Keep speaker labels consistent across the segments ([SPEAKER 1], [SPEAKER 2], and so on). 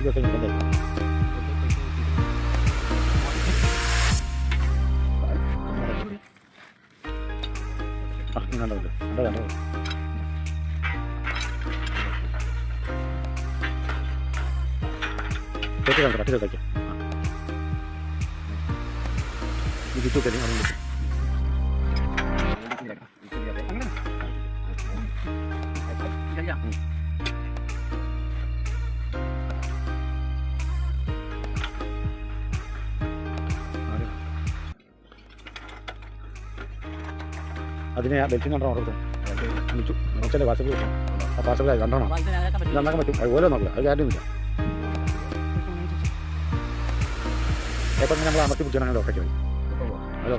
[SPEAKER 1] ഇതൊക്കെ നിൽക്കണ്ടേ കണ്ടത് കണ്ടത് കണ്ടത് തെറ്റ് കണ്ടത് പറ്റി തെറ്റയ്ക്കാം ഇത് ചൂക്കല്ലേ അതിനെ ബെൽറ്റിന് രണ്ടെണ്ണം ഓർഡർ വിളിച്ചു വിളിച്ചല്ലേ വാട്സപ്പിൽ വിളിച്ചു ആ വാട്സപ്പിൽ രണ്ടെണ്ണം. നന്നാക്കാൻ പറ്റും. അത് ഓരോ നോക്കില്ല. അത് കാര്യമില്ല. എപ്പം നമ്മൾ അമർത്തി പിടിച്ചാണ് ലോക്കെ ചെയ്യും ഹലോ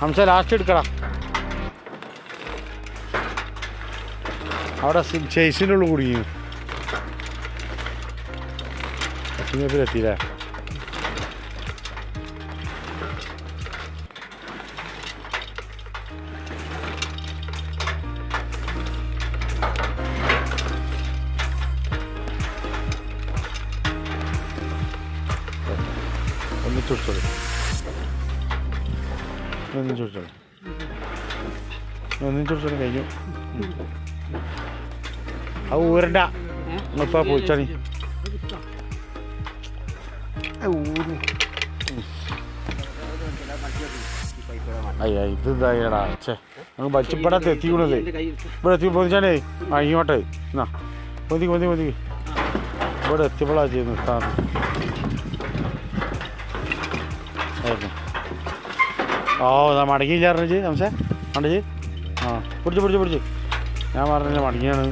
[SPEAKER 1] ഹംസ ലാസ്റ്റ് എടുക്കടാ. അവിടെ ചേസിന്റെ ഉള്ളിൽ കുടുങ്ങി എത്തിയില്ലേ ഒന്ന് തുറച്ചു നെഞ്ചു കുടിച്ചോളൂ നെഞ്ചു കുടിച്ചോളൂ കഴിഞ്ഞു അത് ഊരണ്ട ഇപ്പം പോയിച്ചാണി ഊരി അയ്യ ഇത് ഇതായടാ ചേ നമുക്ക് ബച്ചിപ്പടത്ത് എത്തിക്കണത് ഇവിടെ എത്തി പൊതിച്ചാണേ അങ്ങോട്ടെ എന്നാ പൊതിക്ക് പൊതിക്ക് പൊതിക്ക് ഇവിടെ എത്തിയപ്പോഴാണ് ചെയ്യുന്നത് സ്ഥാനം ആയിരുന്നു ഓ മടങ്ങിയില്ല മടങ്ങിയില്ലായിരുന്നു നമസേ ആണ്ടി ആ പിടിച്ചു പിടിച്ചു പിടിച്ചു. ഞാൻ പറഞ്ഞില്ല മടങ്ങിയാണ്.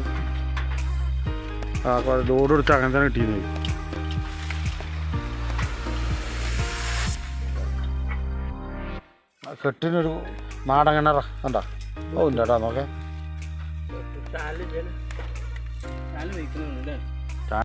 [SPEAKER 1] ആ ലോഡ് എടുത്ത് അങ്ങനെ തന്നെ കിട്ടിയത് കെട്ടിനൊരു നാടൻ കിണറ ഓ ഇല്ലടാ നോക്കേ.
[SPEAKER 2] കാൽ വെക്കുന്നുണ്ട്